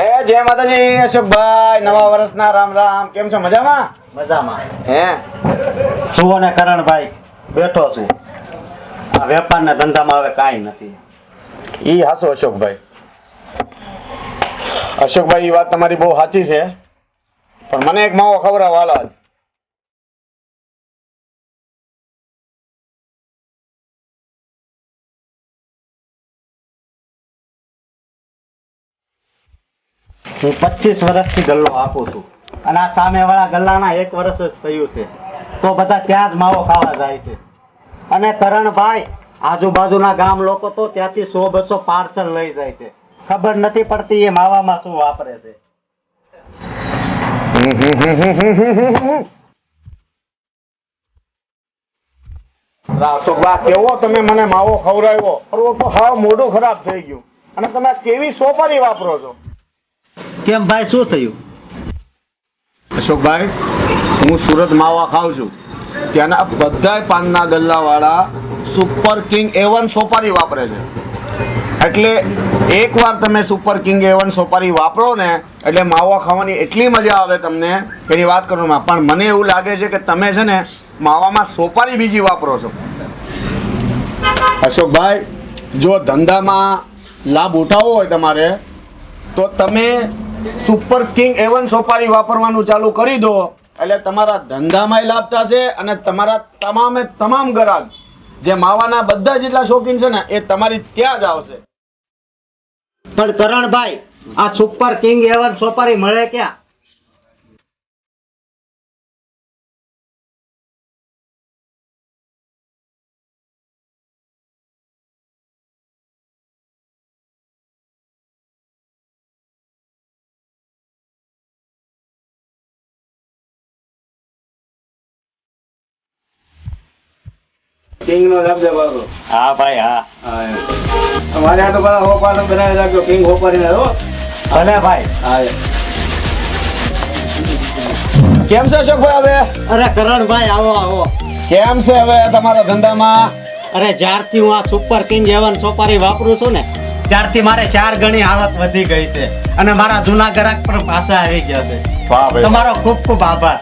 હે જય માતાજી અશોકભાઈ નવા વર્ષના રામ રામ. કેમ છો? મજામાં? મજામાં. હે? શું ને કરણભાઈ બેઠો છું. આ વેપાર ને ધંધામાં હવે કાંઈ નથી. ઈ હાસો અશોકભાઈ. અશોકભાઈ ઈ વાત તમારી બહુ સાચી છે. પણ મને એક માવો ખવડાવો હાલો હું પચીસ વર્ષથી ગલ્લો આપું છું. અને આ સામેવાળા ગલ્લાના એક વર્ષ જ થયું છે. તો બધા ત્યાં જ માવો ખાવા જાય છે. અને કરણભાઈ, આજુબાજુના ગામ લોકો તો ત્યાંથી સો બસો પાર્સલ લઈ જાય છે. ખબર નથી પડતી એ માવામાં શું વાપરે છે. કેવો તમે મને માવો ખવડાવ્યો? તો હા, મોઢું ખરાબ થઈ ગયું. અને તમે કેવી સોપારી વાપરો છો? કેમ ભાઈ, શું થયું? અશોકભાઈ, હું સુરત માવા ખાઉં છું. ત્યાંના બધાય પાનના ગલ્લાવાળા સુપર કિંગ એવન સોપારી વાપરે છે. એટલે એકવાર તમે સુપર કિંગ એવન સોપારી વાપરો ને, એટલે માવા ખાવાની એટલી મજા આવે તમને. એની વાત કરું પણ મને એવું લાગે છે કે તમે છે ને માવામાં સોપારી બીજી વાપરો છો. અશોકભાઈ, જો ધંધામાં લાભ ઉઠાવવો હોય તમારે, તો તમે સુપર કિંગ એવન સોપારી વાપરવાનું ચાલુ કરી દો. એટલે તમારા ધંધામાંય લાભ થશે અને તમારા તમામે તમામ ગ્રાહક, જે માવાના બધા જેટલા શોખીન છે ને, એ તમારી ત્યાં જ આવશે. પણ કરણભાઈ આ સુપર કિંગ એવન સોપારી મળે ક્યાં? કિંગ નો વાપરો હા ભાઈ હા. અમારે આ તો બધા હોપાનો બનાવી રાખ્યો કિંગ હોપારી હો. ભલે ભાઈ. હા કેમ છે અશોકભાઈ હવે? અરે કરણભાઈ આવો આવો. કેમ છે હવે તમારા ધંધામાં? અરે જ્યારથી હું આ સુપર કિંગ એવન સોપારી વાપરું છું ને ત્યારથી મારે ચાર ગણી આવક વધી ગઈ છે. અને મારા જૂના ગ્રાહક પણ પાછા આવી ગયા છે. વાહ તમારો ખૂબ ખૂબ આભાર.